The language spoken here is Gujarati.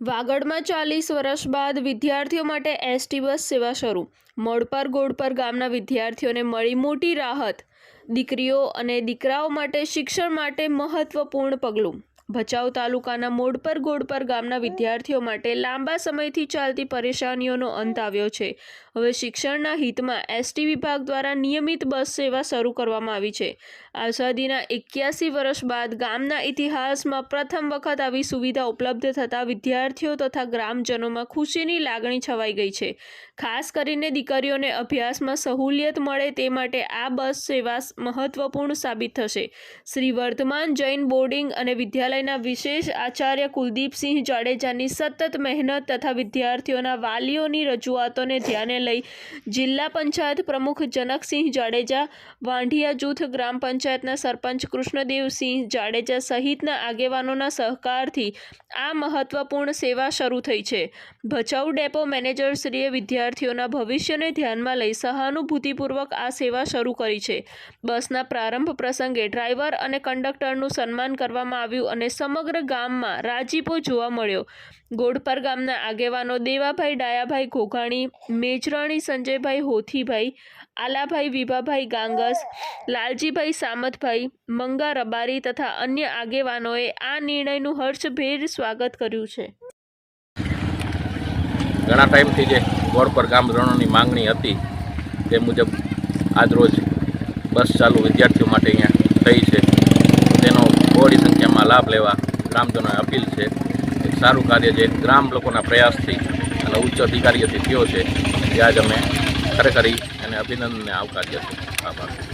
વાગડમાં ચાલીસ વર્ષ બાદ વિદ્યાર્થીઓ માટે એસટી બસ સેવા શરૂ. મોડપર ગોડપર ગામના વિદ્યાર્થીઓને મળી મોટી રાહત. દીકરીઓ અને દીકરાઓ માટે શિક્ષણ માટે મહત્વપૂર્ણ પગલું. ભચાઉ તાલુકાના મોડપર ગોડપર ગામના વિદ્યાર્થીઓ માટે લાંબા સમયથી ચાલતી પરેશાનીઓનો અંત આવ્યો છે. હવે શિક્ષણના હિતમાં એસટી વિભાગ દ્વારા નિયમિત બસ સેવા શરૂ કરવામાં આવી છે. આઝાદીના એક્યાસી વર્ષ બાદ ગામના ઇતિહાસમાં પ્રથમ વખત આવી સુવિધા ઉપલબ્ધ થતાં વિદ્યાર્થીઓ તથા ગ્રામજનોમાં ખુશીની લાગણી છવાઈ ગઈ છે. ખાસ કરીને દીકરીઓને અભ્યાસમાં સહુલિયત મળે તે માટે આ બસ સેવા મહત્વપૂર્ણ સાબિત થશે. શ્રી વર્ધમાન જૈન બોર્ડિંગ અને વિદ્યાલયના વિશેષ આચાર્ય કુલદીપસિંહ જાડેજાની સતત મહેનત તથા વિદ્યાર્થીઓના વાલીઓની રજૂઆતોને ધ્યાને લઈ જિલ્લા પંચાયત પ્રમુખ જનકસિંહ જાડેજા, વાંઢિયા જૂથ ગ્રામ પંચાયતના સરપંચ કૃષ્ણદેવસિંહ જાડેજા સહિતના આગેવાનોના સહકારથી આ મહત્વપૂર્ણ સેવા શરૂ થઈ છે. ભચાઉ ડેપો મેનેજરશ્રીએ વિદ્યાર્થીઓના ભવિષ્યને ધ્યાનમાં લઈ સહાનુભૂતિપૂર્વક આ સેવા શરૂ કરી છે. બસના પ્રારંભ પ્રસંગે ડ્રાઈવર અને કંડક્ટરનું સન્માન કરવામાં આવ્યું અને સમગ્ર ગામમાં રાજીપો જોવા મળ્યો. ગોડપર ગામના આગેવાનો દેવાભાઈ ડાયાભાઈ ઘોઘાણી, મેજરાણી સંજયભાઈ હોથીભાઈ, આલાભાઈ વિભાભાઈ ગાંગસ, લાલજીભાઈ સામતભાઈ, મંગા રબારી તથા અન્ય આગેવાનોએ આ નિર્ણયનું હર્ષભેર સ્વાગત કર્યું છે. ઘણા ટાઈમથી જે ગોળ પર ગામજનોની માંગણી હતી તે મુજબ આજરોજ બસ ચાલુ વિદ્યાર્થીઓ માટે અહીંયા થઈ છે. લાભ લેવા ગ્રામજનોએ અપીલ છે. એક સારું કાર્ય જે ગ્રામ લોકોના પ્રયાસથી અને ઉચ્ચ અધિકારીઓથી થયો છે જે આજ અમે ખરેખર એને અભિનંદનને આવકાર્ય છે